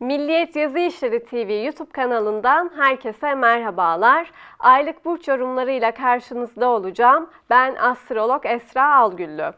Milliyet Yazı İşleri TV YouTube kanalından herkese merhabalar. Aylık burç yorumlarıyla karşınızda olacağım. Ben astrolog Esra Algüllü.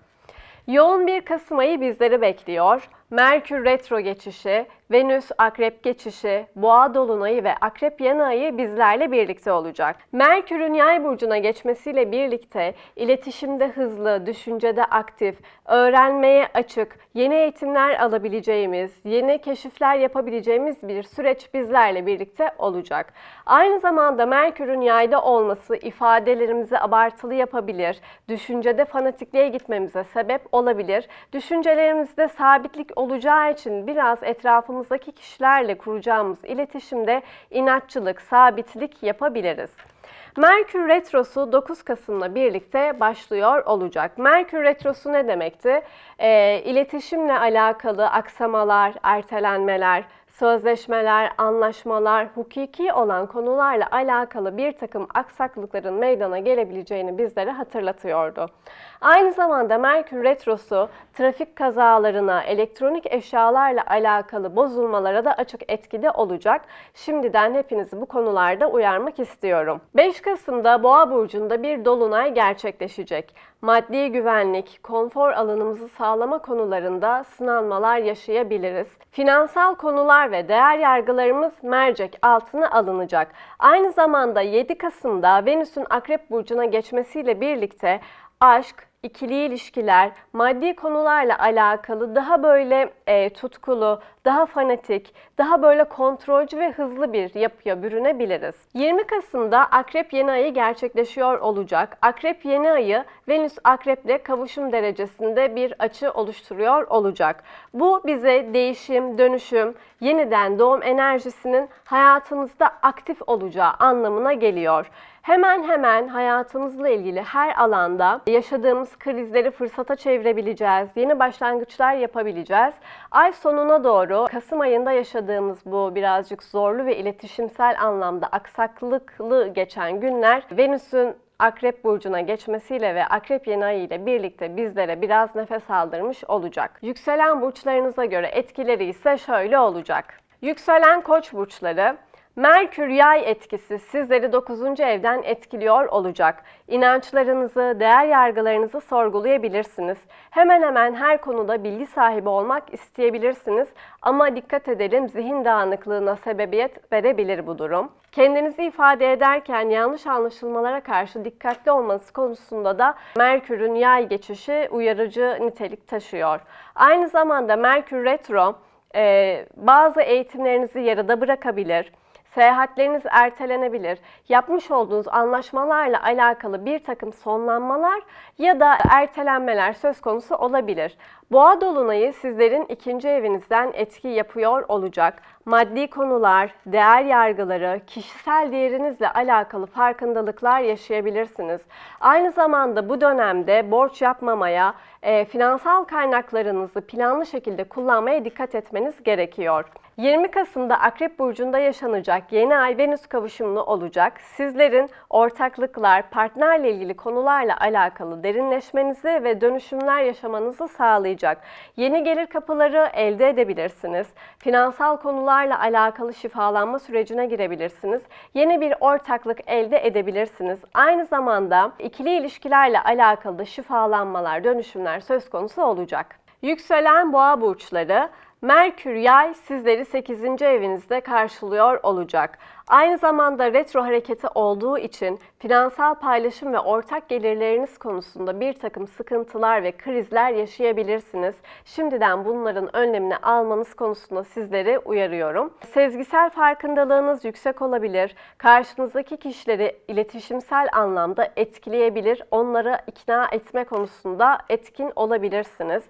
Yoğun bir Kasım ayı bizleri bekliyor. Merkür retro geçişi, Venüs akrep geçişi, boğa dolunayı ve akrep yanı ayı bizlerle birlikte olacak. Merkür'ün yay burcuna geçmesiyle birlikte iletişimde hızlı, düşüncede aktif, öğrenmeye açık, yeni eğitimler alabileceğimiz, yeni keşifler yapabileceğimiz bir süreç bizlerle birlikte olacak. Aynı zamanda Merkür'ün yayda olması ifadelerimizi abartılı yapabilir, düşüncede fanatikliğe gitmemize sebep olabilir. Düşüncelerimizde sabitlik olacağı için biraz etrafımızdaki kişilerle kuracağımız iletişimde inatçılık, sabitlik yapabiliriz. Merkür Retrosu 9 Kasım'la birlikte başlıyor olacak. Merkür Retrosu ne demekti? E, iletişimle alakalı aksamalar, ertelenmeler, sözleşmeler, anlaşmalar, hukuki olan konularla alakalı bir takım aksaklıkların meydana gelebileceğini bizlere hatırlatıyordu. Aynı zamanda Merkür Retrosu trafik kazalarına, elektronik eşyalarla alakalı bozulmalara da açık etkide olacak. Şimdiden hepinizi bu konularda uyarmak istiyorum. 5 Kasım'da Boğa burcunda bir dolunay gerçekleşecek. Maddi güvenlik, konfor alanımızı sağlama konularında sınanmalar yaşayabiliriz. Finansal konular ve değer yargılarımız mercek altına alınacak. Aynı zamanda 7 Kasım'da Venüs'ün Akrep burcuna geçmesiyle birlikte aşk, ikili ilişkiler, maddi konularla alakalı daha böyle e, tutkulu, daha fanatik, daha böyle kontrolcü ve hızlı bir yapıya bürünebiliriz. 20 Kasım'da Akrep yeni ayı gerçekleşiyor olacak. Akrep yeni ayı Venüs Akrep'le kavuşum derecesinde bir açı oluşturuyor olacak. Bu bize değişim, dönüşüm, yeniden doğum enerjisinin hayatımızda aktif olacağı anlamına geliyor. Hemen hemen hayatımızla ilgili her alanda yaşadığımız krizleri fırsata çevirebileceğiz. Yeni başlangıçlar yapabileceğiz. Ay sonuna doğru Kasım ayında yaşadığımız bu birazcık zorlu ve iletişimsel anlamda aksaklıklı geçen günler Venüs'ün Akrep burcuna geçmesiyle ve Akrep yeni ayı ile birlikte bizlere biraz nefes aldırmış olacak. Yükselen burçlarınıza göre etkileri ise şöyle olacak. Yükselen Koç burçları Merkür yay etkisi sizleri 9. evden etkiliyor olacak. İnançlarınızı, değer yargılarınızı sorgulayabilirsiniz. Hemen hemen her konuda bilgi sahibi olmak isteyebilirsiniz ama dikkat edelim zihin dağınıklığına sebebiyet verebilir bu durum. Kendinizi ifade ederken yanlış anlaşılmalara karşı dikkatli olmanız konusunda da Merkür'ün yay geçişi uyarıcı nitelik taşıyor. Aynı zamanda Merkür retro bazı eğitimlerinizi yarıda bırakabilir Seyahatleriniz ertelenebilir. Yapmış olduğunuz anlaşmalarla alakalı bir takım sonlanmalar ya da ertelenmeler söz konusu olabilir. Boğa dolunayı sizlerin ikinci evinizden etki yapıyor olacak. Maddi konular, değer yargıları, kişisel değerinizle alakalı farkındalıklar yaşayabilirsiniz. Aynı zamanda bu dönemde borç yapmamaya, e, finansal kaynaklarınızı planlı şekilde kullanmaya dikkat etmeniz gerekiyor. 20 Kasım'da Akrep Burcu'nda yaşanacak yeni ay Venüs kavuşumlu olacak. Sizlerin ortaklıklar, partnerle ilgili konularla alakalı derinleşmenizi ve dönüşümler yaşamanızı sağlayacak. Yeni gelir kapıları elde edebilirsiniz. Finansal konularla alakalı şifalanma sürecine girebilirsiniz. Yeni bir ortaklık elde edebilirsiniz. Aynı zamanda ikili ilişkilerle alakalı da şifalanmalar, dönüşümler söz konusu olacak. Yükselen boğa burçları Merkür yay sizleri 8. evinizde karşılıyor olacak. Aynı zamanda retro hareketi olduğu için finansal paylaşım ve ortak gelirleriniz konusunda bir takım sıkıntılar ve krizler yaşayabilirsiniz. Şimdiden bunların önlemini almanız konusunda sizleri uyarıyorum. Sezgisel farkındalığınız yüksek olabilir. Karşınızdaki kişileri iletişimsel anlamda etkileyebilir. Onları ikna etme konusunda etkin olabilirsiniz.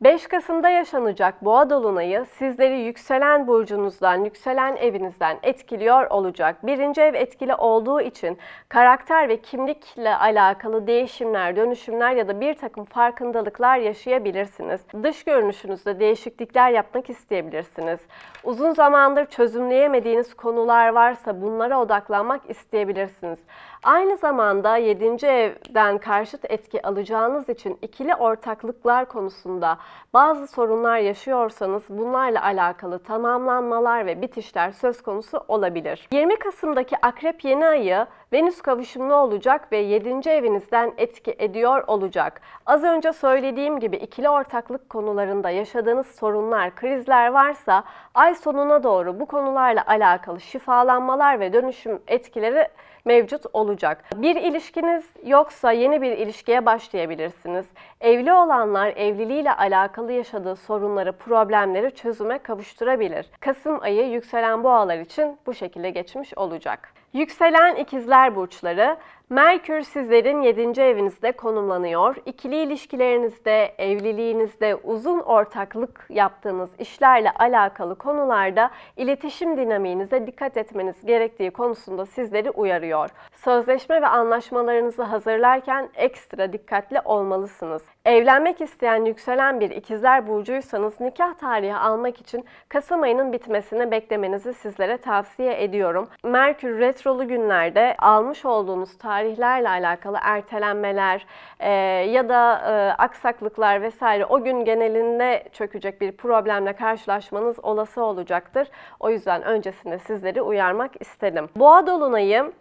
5 Kasım'da yaşanacak boğa dolunayı sizleri yükselen burcunuzdan, yükselen evinizden etkiliyor olacak. Birinci ev etkili olduğu için karakter ve kimlikle alakalı değişimler, dönüşümler ya da bir takım farkındalıklar yaşayabilirsiniz. Dış görünüşünüzde değişiklikler yapmak isteyebilirsiniz. Uzun zamandır çözümleyemediğiniz konular varsa bunlara odaklanmak isteyebilirsiniz. Aynı zamanda 7. evden karşıt etki alacağınız için ikili ortaklıklar konusunda bazı sorunlar yaşıyorsanız bunlarla alakalı tamamlanmalar ve bitişler söz konusu olabilir. 20 Kasım'daki Akrep yeni ayı Venüs kavuşumlu olacak ve 7. evinizden etki ediyor olacak. Az önce söylediğim gibi ikili ortaklık konularında yaşadığınız sorunlar, krizler varsa ay sonuna doğru bu konularla alakalı şifalanmalar ve dönüşüm etkileri mevcut olacak. Bir ilişkiniz yoksa yeni bir ilişkiye başlayabilirsiniz. Evli olanlar evliliğiyle alakalı yaşadığı sorunları, problemleri çözüme kavuşturabilir. Kasım ayı yükselen boğalar için bu şekilde geçmiş olacak. Yükselen ikizler burçları Merkür sizlerin 7. evinizde konumlanıyor. İkili ilişkilerinizde, evliliğinizde, uzun ortaklık yaptığınız işlerle alakalı konularda iletişim dinamiğinize dikkat etmeniz gerektiği konusunda sizleri uyarıyor. Sözleşme ve anlaşmalarınızı hazırlarken ekstra dikkatli olmalısınız. Evlenmek isteyen yükselen bir ikizler burcuysanız nikah tarihi almak için Kasım ayının bitmesini beklemenizi sizlere tavsiye ediyorum. Merkür retrolu günlerde almış olduğunuz tarihlerle alakalı ertelenmeler e, ya da e, aksaklıklar vesaire o gün genelinde çökecek bir problemle karşılaşmanız olası olacaktır. O yüzden öncesinde sizleri uyarmak istedim. Boğa dolunayı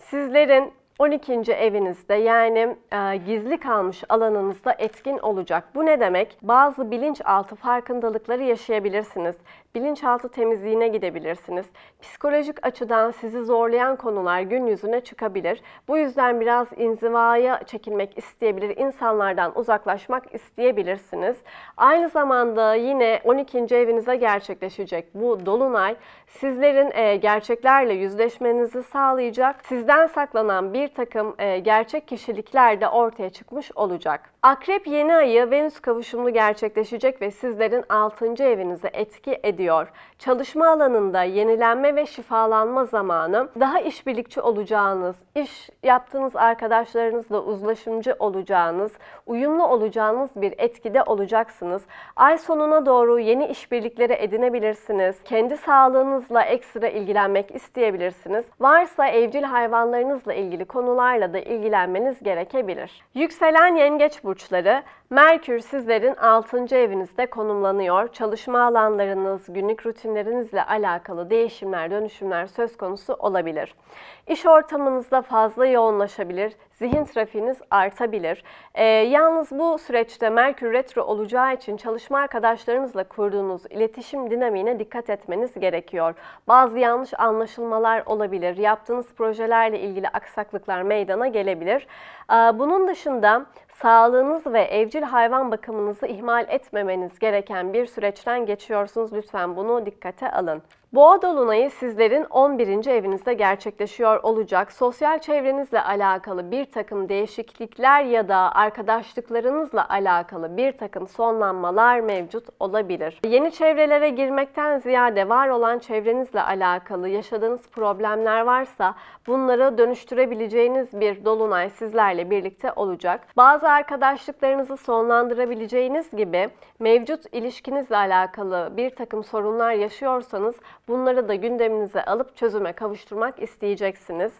sizlerin 12. evinizde yani e, gizli kalmış alanınızda etkin olacak. Bu ne demek? Bazı bilinçaltı farkındalıkları yaşayabilirsiniz. Bilinçaltı temizliğine gidebilirsiniz. Psikolojik açıdan sizi zorlayan konular gün yüzüne çıkabilir. Bu yüzden biraz inzivaya çekilmek isteyebilir, insanlardan uzaklaşmak isteyebilirsiniz. Aynı zamanda yine 12. evinize gerçekleşecek bu dolunay sizlerin e, gerçeklerle yüzleşmenizi sağlayacak. Sizden saklanan bir takım e, gerçek kişilikler de ortaya çıkmış olacak. Akrep yeni ayı Venüs kavuşumlu gerçekleşecek ve sizlerin 6. evinize etki ediyor. Çalışma alanında yenilenme ve şifalanma zamanı, daha işbirlikçi olacağınız, iş yaptığınız arkadaşlarınızla uzlaşımcı olacağınız, uyumlu olacağınız bir etkide olacaksınız. Ay sonuna doğru yeni işbirlikleri edinebilirsiniz. Kendi sağlığınızla ekstra ilgilenmek isteyebilirsiniz. Varsa evcil hayvanlarınızla ilgili konularla da ilgilenmeniz gerekebilir. Yükselen yengeç burçları Merkür sizlerin 6. evinizde konumlanıyor. Çalışma alanlarınız, günlük rutinlerinizle alakalı değişimler, dönüşümler söz konusu olabilir. İş ortamınızda fazla yoğunlaşabilir, zihin trafiğiniz artabilir. Ee, yalnız bu süreçte Merkür retro olacağı için çalışma arkadaşlarınızla kurduğunuz iletişim dinamiğine dikkat etmeniz gerekiyor. Bazı yanlış anlaşılmalar olabilir, yaptığınız projelerle ilgili aksaklıklar meydana gelebilir. Ee, bunun dışında sağlığınız ve evcil hayvan bakımınızı ihmal etmemeniz gereken bir süreçten geçiyorsunuz. Lütfen bunu dikkate alın. Boğa dolunayı sizlerin 11. evinizde gerçekleşiyor olacak. Sosyal çevrenizle alakalı bir takım değişiklikler ya da arkadaşlıklarınızla alakalı bir takım sonlanmalar mevcut olabilir. Yeni çevrelere girmekten ziyade var olan çevrenizle alakalı yaşadığınız problemler varsa bunları dönüştürebileceğiniz bir dolunay sizlerle birlikte olacak. Bazı arkadaşlıklarınızı sonlandırabileceğiniz gibi mevcut ilişkinizle alakalı bir takım sorunlar yaşıyorsanız Bunları da gündeminize alıp çözüme kavuşturmak isteyeceksiniz.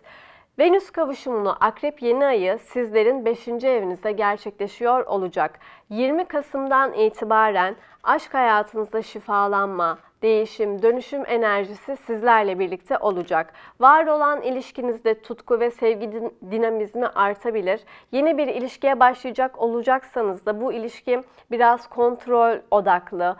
Venüs kavuşumlu Akrep yeni ayı sizlerin 5. evinizde gerçekleşiyor olacak. 20 Kasım'dan itibaren aşk hayatınızda şifalanma, değişim, dönüşüm enerjisi sizlerle birlikte olacak. Var olan ilişkinizde tutku ve sevgi dinamizmi artabilir. Yeni bir ilişkiye başlayacak olacaksanız da bu ilişki biraz kontrol odaklı,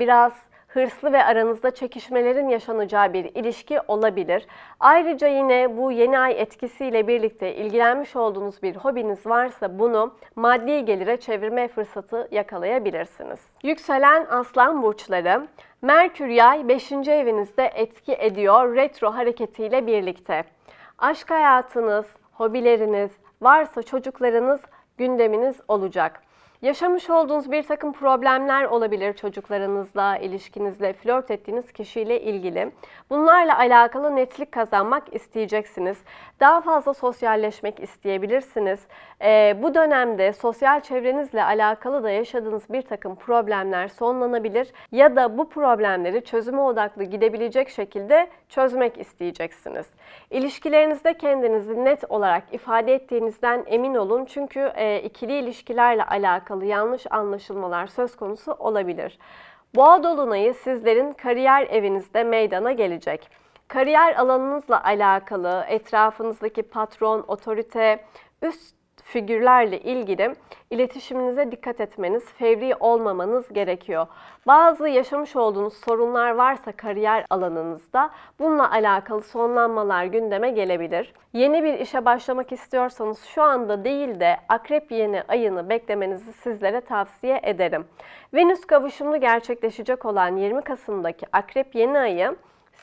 biraz hırslı ve aranızda çekişmelerin yaşanacağı bir ilişki olabilir. Ayrıca yine bu yeni ay etkisiyle birlikte ilgilenmiş olduğunuz bir hobiniz varsa bunu maddi gelire çevirme fırsatı yakalayabilirsiniz. Yükselen aslan burçları Merkür yay 5. evinizde etki ediyor retro hareketiyle birlikte. Aşk hayatınız, hobileriniz, varsa çocuklarınız gündeminiz olacak. Yaşamış olduğunuz bir takım problemler olabilir çocuklarınızla, ilişkinizle, flört ettiğiniz kişiyle ilgili. Bunlarla alakalı netlik kazanmak isteyeceksiniz. Daha fazla sosyalleşmek isteyebilirsiniz. Ee, bu dönemde sosyal çevrenizle alakalı da yaşadığınız bir takım problemler sonlanabilir ya da bu problemleri çözüme odaklı gidebilecek şekilde çözmek isteyeceksiniz. İlişkilerinizde kendinizi net olarak ifade ettiğinizden emin olun çünkü e, ikili ilişkilerle alakalı yanlış anlaşılmalar söz konusu olabilir. Boğa dolunayı sizlerin kariyer evinizde meydana gelecek. Kariyer alanınızla alakalı etrafınızdaki patron, otorite, üst figürlerle ilgili iletişiminize dikkat etmeniz, fevri olmamanız gerekiyor. Bazı yaşamış olduğunuz sorunlar varsa kariyer alanınızda bununla alakalı sonlanmalar gündeme gelebilir. Yeni bir işe başlamak istiyorsanız şu anda değil de akrep yeni ayını beklemenizi sizlere tavsiye ederim. Venüs kavuşumu gerçekleşecek olan 20 Kasım'daki akrep yeni ayı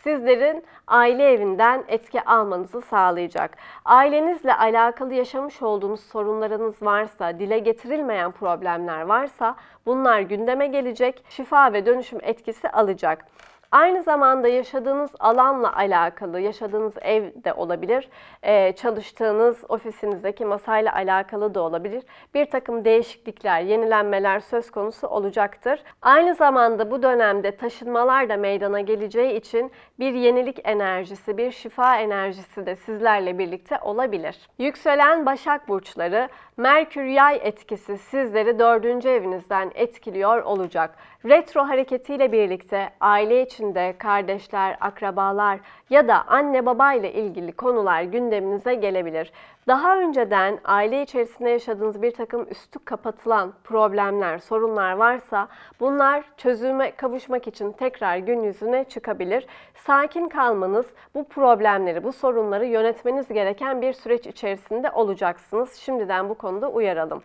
sizlerin aile evinden etki almanızı sağlayacak. Ailenizle alakalı yaşamış olduğunuz sorunlarınız varsa, dile getirilmeyen problemler varsa bunlar gündeme gelecek, şifa ve dönüşüm etkisi alacak. Aynı zamanda yaşadığınız alanla alakalı, yaşadığınız ev de olabilir, ee, çalıştığınız ofisinizdeki masayla alakalı da olabilir. Bir takım değişiklikler, yenilenmeler söz konusu olacaktır. Aynı zamanda bu dönemde taşınmalar da meydana geleceği için bir yenilik enerjisi, bir şifa enerjisi de sizlerle birlikte olabilir. Yükselen Başak Burçları, Merkür Yay etkisi sizleri dördüncü evinizden etkiliyor olacak. Retro hareketiyle birlikte aile içinde kardeşler, akrabalar ya da anne baba ile ilgili konular gündeminize gelebilir. Daha önceden aile içerisinde yaşadığınız bir takım üstü kapatılan problemler, sorunlar varsa bunlar çözüme kavuşmak için tekrar gün yüzüne çıkabilir. Sakin kalmanız bu problemleri, bu sorunları yönetmeniz gereken bir süreç içerisinde olacaksınız. Şimdiden bu konuda uyaralım.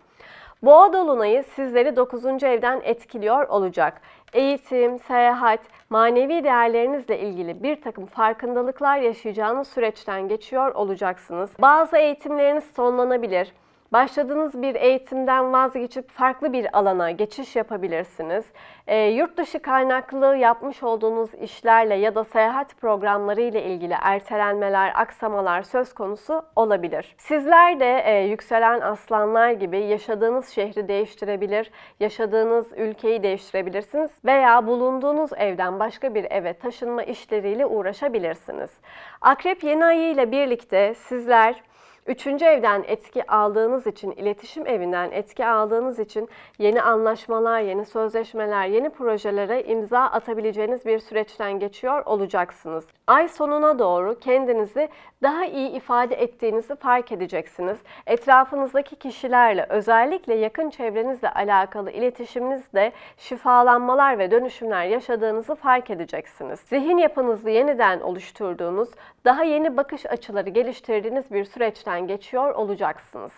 Boğa dolunayı sizleri 9. evden etkiliyor olacak. Eğitim, seyahat, manevi değerlerinizle ilgili bir takım farkındalıklar yaşayacağınız süreçten geçiyor olacaksınız. Bazı eğitimleriniz sonlanabilir. Başladığınız bir eğitimden vazgeçip farklı bir alana geçiş yapabilirsiniz. E, yurt dışı kaynaklı yapmış olduğunuz işlerle ya da seyahat programları ile ilgili ertelenmeler, aksamalar söz konusu olabilir. Sizler de e, yükselen aslanlar gibi yaşadığınız şehri değiştirebilir, yaşadığınız ülkeyi değiştirebilirsiniz veya bulunduğunuz evden başka bir eve taşınma işleriyle uğraşabilirsiniz. Akrep yeni ayı ile birlikte sizler Üçüncü evden etki aldığınız için, iletişim evinden etki aldığınız için yeni anlaşmalar, yeni sözleşmeler, yeni projelere imza atabileceğiniz bir süreçten geçiyor olacaksınız. Ay sonuna doğru kendinizi daha iyi ifade ettiğinizi fark edeceksiniz. Etrafınızdaki kişilerle, özellikle yakın çevrenizle alakalı iletişiminizde şifalanmalar ve dönüşümler yaşadığınızı fark edeceksiniz. Zihin yapınızı yeniden oluşturduğunuz, daha yeni bakış açıları geliştirdiğiniz bir süreçten geçiyor olacaksınız.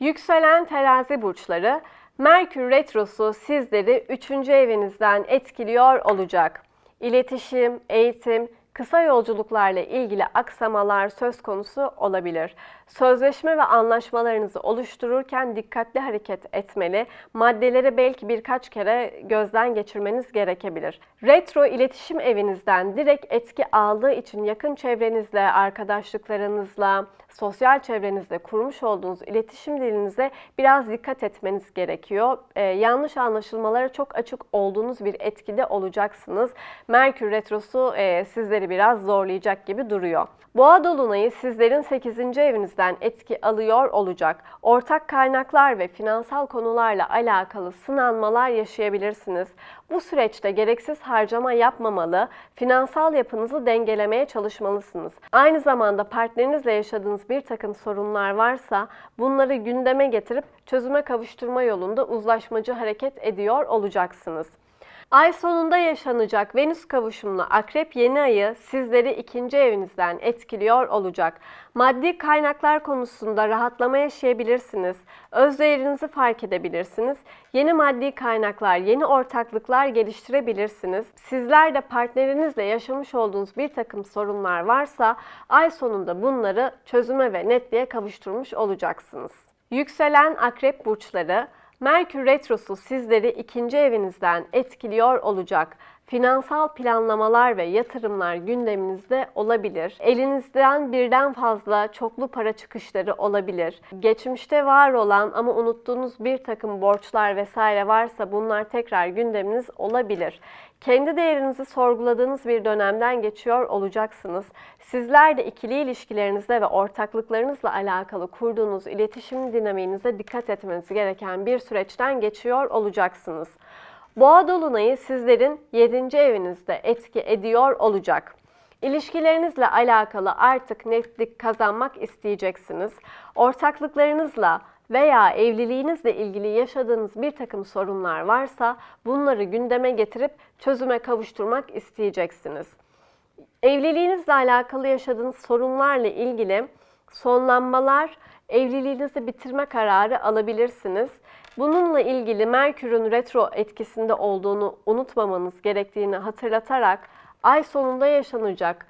Yükselen terazi burçları, Merkür Retrosu sizleri 3. evinizden etkiliyor olacak. İletişim, eğitim, kısa yolculuklarla ilgili aksamalar söz konusu olabilir. Sözleşme ve anlaşmalarınızı oluştururken dikkatli hareket etmeli, maddeleri belki birkaç kere gözden geçirmeniz gerekebilir. Retro iletişim evinizden direkt etki aldığı için yakın çevrenizle, arkadaşlıklarınızla, sosyal çevrenizde kurmuş olduğunuz iletişim dilinize biraz dikkat etmeniz gerekiyor. Ee, yanlış anlaşılmalara çok açık olduğunuz bir etkide olacaksınız. Merkür Retrosu e, sizleri biraz zorlayacak gibi duruyor. Boğa Dolunay'ı sizlerin 8. evinizden etki alıyor olacak. Ortak kaynaklar ve finansal konularla alakalı sınanmalar yaşayabilirsiniz. Bu süreçte gereksiz harcama yapmamalı, finansal yapınızı dengelemeye çalışmalısınız. Aynı zamanda partnerinizle yaşadığınız bir takım sorunlar varsa bunları gündeme getirip çözüme kavuşturma yolunda uzlaşmacı hareket ediyor olacaksınız. Ay sonunda yaşanacak Venüs kavuşumlu Akrep yeni ayı sizleri ikinci evinizden etkiliyor olacak. Maddi kaynaklar konusunda rahatlama yaşayabilirsiniz. Öz değerinizi fark edebilirsiniz. Yeni maddi kaynaklar, yeni ortaklıklar geliştirebilirsiniz. Sizler de partnerinizle yaşamış olduğunuz bir takım sorunlar varsa ay sonunda bunları çözüme ve netliğe kavuşturmuş olacaksınız. Yükselen akrep burçları Merkür Retrosu sizleri ikinci evinizden etkiliyor olacak. Finansal planlamalar ve yatırımlar gündeminizde olabilir. Elinizden birden fazla çoklu para çıkışları olabilir. Geçmişte var olan ama unuttuğunuz bir takım borçlar vesaire varsa bunlar tekrar gündeminiz olabilir. Kendi değerinizi sorguladığınız bir dönemden geçiyor olacaksınız. Sizler de ikili ilişkilerinizde ve ortaklıklarınızla alakalı kurduğunuz iletişim dinamiğinize dikkat etmeniz gereken bir süreçten geçiyor olacaksınız. Boğa dolunayı sizlerin 7. evinizde etki ediyor olacak. İlişkilerinizle alakalı artık netlik kazanmak isteyeceksiniz. Ortaklıklarınızla veya evliliğinizle ilgili yaşadığınız bir takım sorunlar varsa bunları gündeme getirip çözüme kavuşturmak isteyeceksiniz. Evliliğinizle alakalı yaşadığınız sorunlarla ilgili sonlanmalar, evliliğinizi bitirme kararı alabilirsiniz. Bununla ilgili Merkür'ün retro etkisinde olduğunu unutmamanız gerektiğini hatırlatarak ay sonunda yaşanacak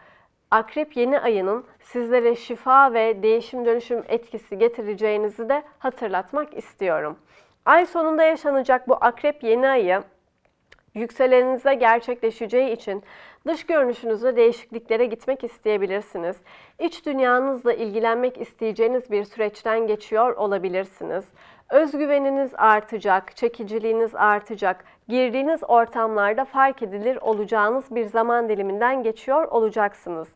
Akrep yeni ayının sizlere şifa ve değişim dönüşüm etkisi getireceğinizi de hatırlatmak istiyorum. Ay sonunda yaşanacak bu akrep yeni ayı yükseleninize gerçekleşeceği için dış görünüşünüzde değişikliklere gitmek isteyebilirsiniz. İç dünyanızla ilgilenmek isteyeceğiniz bir süreçten geçiyor olabilirsiniz. Özgüveniniz artacak, çekiciliğiniz artacak. Girdiğiniz ortamlarda fark edilir olacağınız bir zaman diliminden geçiyor olacaksınız.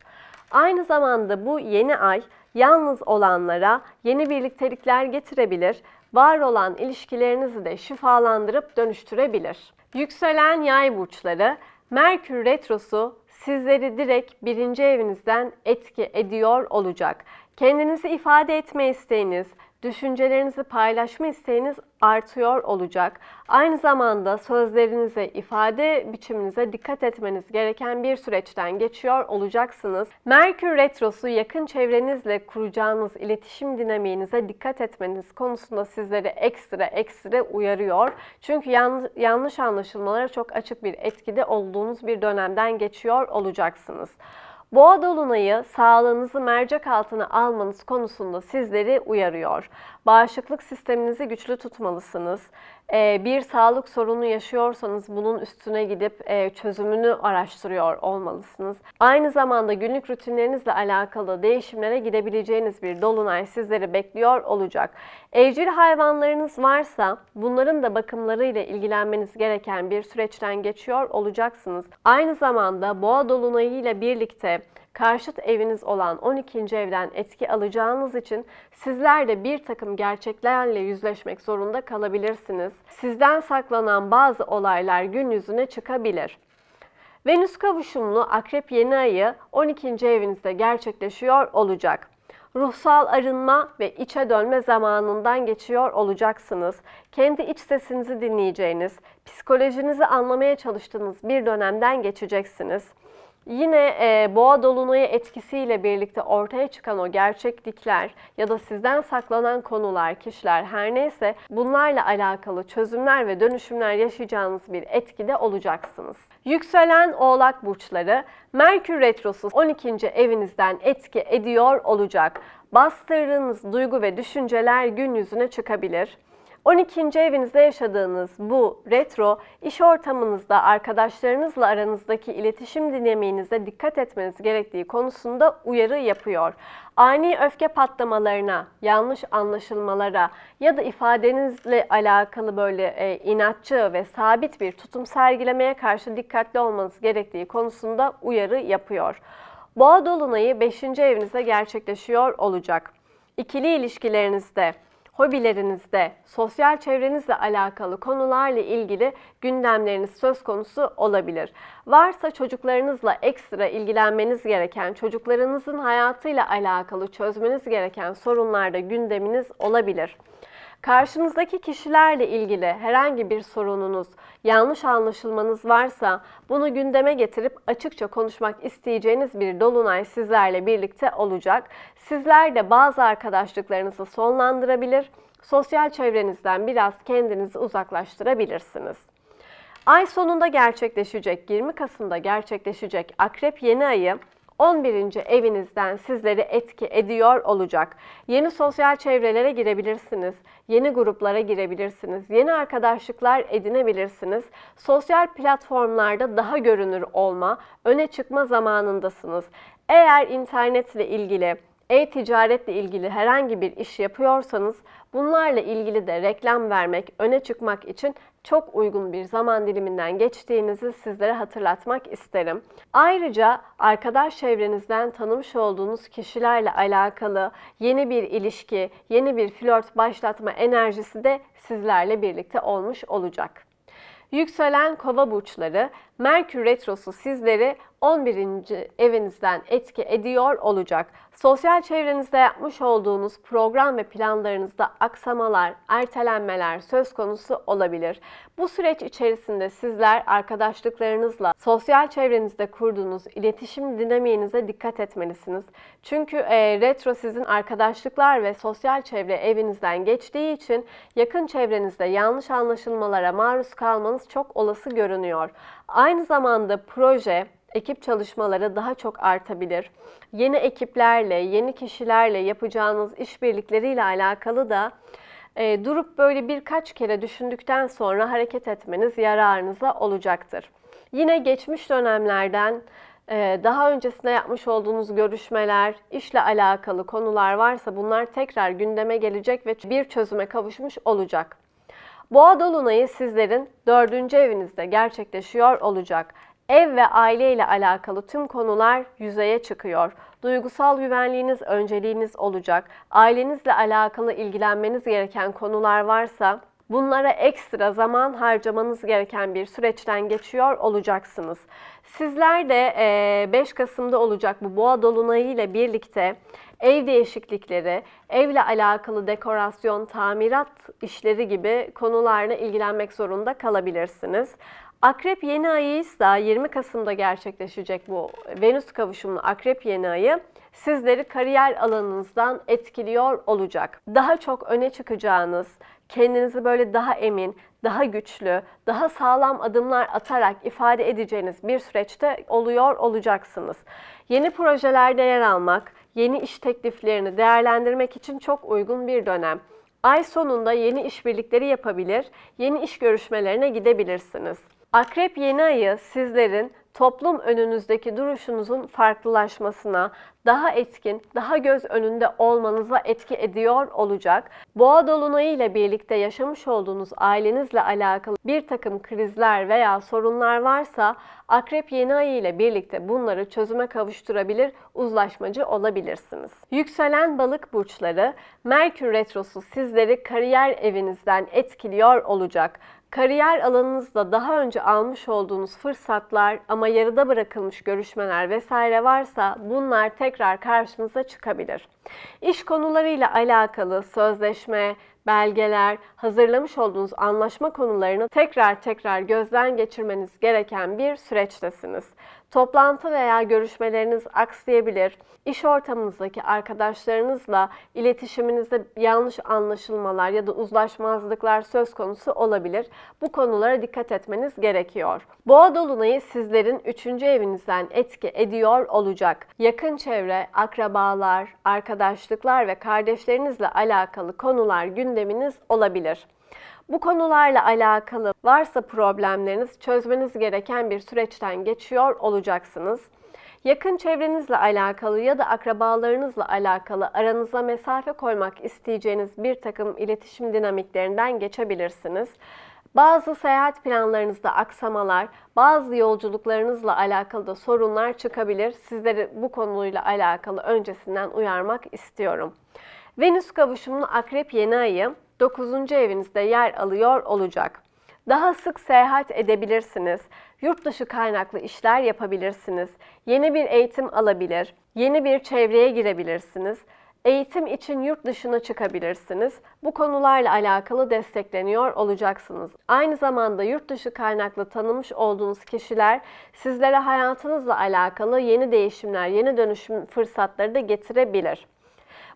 Aynı zamanda bu yeni ay yalnız olanlara yeni birliktelikler getirebilir, var olan ilişkilerinizi de şifalandırıp dönüştürebilir. Yükselen yay burçları, Merkür Retrosu sizleri direkt birinci evinizden etki ediyor olacak. Kendinizi ifade etme isteğiniz, düşüncelerinizi paylaşma isteğiniz artıyor olacak. Aynı zamanda sözlerinize, ifade biçiminize dikkat etmeniz gereken bir süreçten geçiyor olacaksınız. Merkür Retrosu yakın çevrenizle kuracağınız iletişim dinamiğinize dikkat etmeniz konusunda sizleri ekstra ekstra uyarıyor. Çünkü yanlış anlaşılmalara çok açık bir etkide olduğunuz bir dönemden geçiyor olacaksınız. Boğa dolunayı sağlığınızı mercek altına almanız konusunda sizleri uyarıyor. Bağışıklık sisteminizi güçlü tutmalısınız. Ee, bir sağlık sorunu yaşıyorsanız bunun üstüne gidip e, çözümünü araştırıyor olmalısınız. Aynı zamanda günlük rutinlerinizle alakalı değişimlere gidebileceğiniz bir dolunay sizleri bekliyor olacak. Evcil hayvanlarınız varsa bunların da bakımlarıyla ilgilenmeniz gereken bir süreçten geçiyor olacaksınız. Aynı zamanda boğa dolunayı ile birlikte karşıt eviniz olan 12. evden etki alacağınız için sizler de bir takım gerçeklerle yüzleşmek zorunda kalabilirsiniz. Sizden saklanan bazı olaylar gün yüzüne çıkabilir. Venüs kavuşumlu Akrep yeni ayı 12. evinizde gerçekleşiyor olacak. Ruhsal arınma ve içe dönme zamanından geçiyor olacaksınız. Kendi iç sesinizi dinleyeceğiniz, psikolojinizi anlamaya çalıştığınız bir dönemden geçeceksiniz. Yine e, boğa dolunayı etkisiyle birlikte ortaya çıkan o gerçeklikler ya da sizden saklanan konular, kişiler her neyse bunlarla alakalı çözümler ve dönüşümler yaşayacağınız bir etkide olacaksınız. Yükselen oğlak burçları Merkür Retrosu 12. evinizden etki ediyor olacak. Bastırdığınız duygu ve düşünceler gün yüzüne çıkabilir. 12. evinizde yaşadığınız bu retro iş ortamınızda arkadaşlarınızla aranızdaki iletişim dinamiğinize dikkat etmeniz gerektiği konusunda uyarı yapıyor. Ani öfke patlamalarına, yanlış anlaşılmalara ya da ifadenizle alakalı böyle e, inatçı ve sabit bir tutum sergilemeye karşı dikkatli olmanız gerektiği konusunda uyarı yapıyor. Boğa dolunayı 5. evinizde gerçekleşiyor olacak. İkili ilişkilerinizde hobilerinizde, sosyal çevrenizle alakalı konularla ilgili gündemleriniz söz konusu olabilir. Varsa çocuklarınızla ekstra ilgilenmeniz gereken, çocuklarınızın hayatıyla alakalı çözmeniz gereken sorunlarda gündeminiz olabilir. Karşınızdaki kişilerle ilgili herhangi bir sorununuz, yanlış anlaşılmanız varsa bunu gündeme getirip açıkça konuşmak isteyeceğiniz bir dolunay sizlerle birlikte olacak. Sizler de bazı arkadaşlıklarınızı sonlandırabilir, sosyal çevrenizden biraz kendinizi uzaklaştırabilirsiniz. Ay sonunda gerçekleşecek, 20 Kasım'da gerçekleşecek Akrep yeni ayı 11. evinizden sizleri etki ediyor olacak. Yeni sosyal çevrelere girebilirsiniz. Yeni gruplara girebilirsiniz. Yeni arkadaşlıklar edinebilirsiniz. Sosyal platformlarda daha görünür olma, öne çıkma zamanındasınız. Eğer internetle ilgili e-ticaretle ilgili herhangi bir iş yapıyorsanız bunlarla ilgili de reklam vermek, öne çıkmak için çok uygun bir zaman diliminden geçtiğinizi sizlere hatırlatmak isterim. Ayrıca arkadaş çevrenizden tanımış olduğunuz kişilerle alakalı yeni bir ilişki, yeni bir flört başlatma enerjisi de sizlerle birlikte olmuş olacak. Yükselen kova burçları Merkür Retrosu sizleri 11. evinizden etki ediyor olacak. Sosyal çevrenizde yapmış olduğunuz program ve planlarınızda aksamalar, ertelenmeler söz konusu olabilir. Bu süreç içerisinde sizler arkadaşlıklarınızla, sosyal çevrenizde kurduğunuz iletişim dinamiğinize dikkat etmelisiniz. Çünkü e, retro sizin arkadaşlıklar ve sosyal çevre evinizden geçtiği için yakın çevrenizde yanlış anlaşılmalara maruz kalmanız çok olası görünüyor. Aynı zamanda proje, ekip çalışmaları daha çok artabilir. Yeni ekiplerle, yeni kişilerle yapacağınız işbirlikleriyle alakalı da e, durup böyle birkaç kere düşündükten sonra hareket etmeniz yararınıza olacaktır. Yine geçmiş dönemlerden e, daha öncesinde yapmış olduğunuz görüşmeler, işle alakalı konular varsa bunlar tekrar gündeme gelecek ve bir çözüme kavuşmuş olacak. Boğa dolunayı sizlerin dördüncü evinizde gerçekleşiyor olacak. Ev ve aile ile alakalı tüm konular yüzeye çıkıyor. Duygusal güvenliğiniz önceliğiniz olacak. Ailenizle alakalı ilgilenmeniz gereken konular varsa bunlara ekstra zaman harcamanız gereken bir süreçten geçiyor olacaksınız. Sizler de 5 Kasım'da olacak bu boğa dolunayı ile birlikte ev değişiklikleri, evle alakalı dekorasyon, tamirat işleri gibi konularla ilgilenmek zorunda kalabilirsiniz. Akrep yeni ayı ise 20 Kasım'da gerçekleşecek bu Venüs kavuşumlu Akrep yeni ayı sizleri kariyer alanınızdan etkiliyor olacak. Daha çok öne çıkacağınız, kendinizi böyle daha emin, daha güçlü, daha sağlam adımlar atarak ifade edeceğiniz bir süreçte oluyor olacaksınız. Yeni projelerde yer almak, yeni iş tekliflerini değerlendirmek için çok uygun bir dönem. Ay sonunda yeni işbirlikleri yapabilir, yeni iş görüşmelerine gidebilirsiniz. Akrep yeni ayı sizlerin toplum önünüzdeki duruşunuzun farklılaşmasına, daha etkin, daha göz önünde olmanıza etki ediyor olacak. Boğa dolunayı ile birlikte yaşamış olduğunuz ailenizle alakalı bir takım krizler veya sorunlar varsa Akrep yeni ayı ile birlikte bunları çözüme kavuşturabilir, uzlaşmacı olabilirsiniz. Yükselen balık burçları Merkür retrosu sizleri kariyer evinizden etkiliyor olacak. Kariyer alanınızda daha önce almış olduğunuz fırsatlar ama yarıda bırakılmış görüşmeler vesaire varsa bunlar tekrar karşınıza çıkabilir. İş konularıyla alakalı sözleşme, belgeler, hazırlamış olduğunuz anlaşma konularını tekrar tekrar gözden geçirmeniz gereken bir süreçtesiniz. Toplantı veya görüşmeleriniz aksayabilir. İş ortamınızdaki arkadaşlarınızla iletişiminizde yanlış anlaşılmalar ya da uzlaşmazlıklar söz konusu olabilir. Bu konulara dikkat etmeniz gerekiyor. Boğa dolunayı sizlerin 3. evinizden etki ediyor olacak. Yakın çevre, akrabalar, arkadaşlıklar ve kardeşlerinizle alakalı konular gündeminiz olabilir. Bu konularla alakalı varsa problemleriniz çözmeniz gereken bir süreçten geçiyor olacaksınız. Yakın çevrenizle alakalı ya da akrabalarınızla alakalı aranıza mesafe koymak isteyeceğiniz bir takım iletişim dinamiklerinden geçebilirsiniz. Bazı seyahat planlarınızda aksamalar, bazı yolculuklarınızla alakalı da sorunlar çıkabilir. Sizleri bu konuyla alakalı öncesinden uyarmak istiyorum. Venüs kavuşumlu akrep yeni ayı 9. evinizde yer alıyor olacak. Daha sık seyahat edebilirsiniz. Yurt dışı kaynaklı işler yapabilirsiniz. Yeni bir eğitim alabilir. Yeni bir çevreye girebilirsiniz. Eğitim için yurt dışına çıkabilirsiniz. Bu konularla alakalı destekleniyor olacaksınız. Aynı zamanda yurt dışı kaynaklı tanımış olduğunuz kişiler sizlere hayatınızla alakalı yeni değişimler, yeni dönüşüm fırsatları da getirebilir.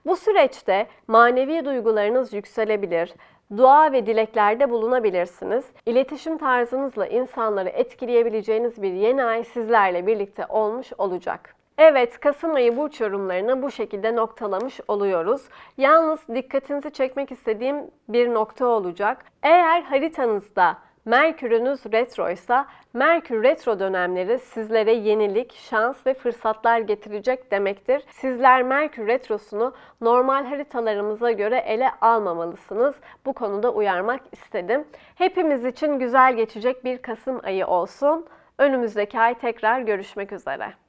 Bu süreçte manevi duygularınız yükselebilir, dua ve dileklerde bulunabilirsiniz. İletişim tarzınızla insanları etkileyebileceğiniz bir yeni ay sizlerle birlikte olmuş olacak. Evet, Kasım ayı burç yorumlarını bu şekilde noktalamış oluyoruz. Yalnız dikkatinizi çekmek istediğim bir nokta olacak. Eğer haritanızda Merkür'ünüz retroysa Merkür retro dönemleri sizlere yenilik, şans ve fırsatlar getirecek demektir. Sizler Merkür retrosunu normal haritalarımıza göre ele almamalısınız. Bu konuda uyarmak istedim. Hepimiz için güzel geçecek bir Kasım ayı olsun. Önümüzdeki ay tekrar görüşmek üzere.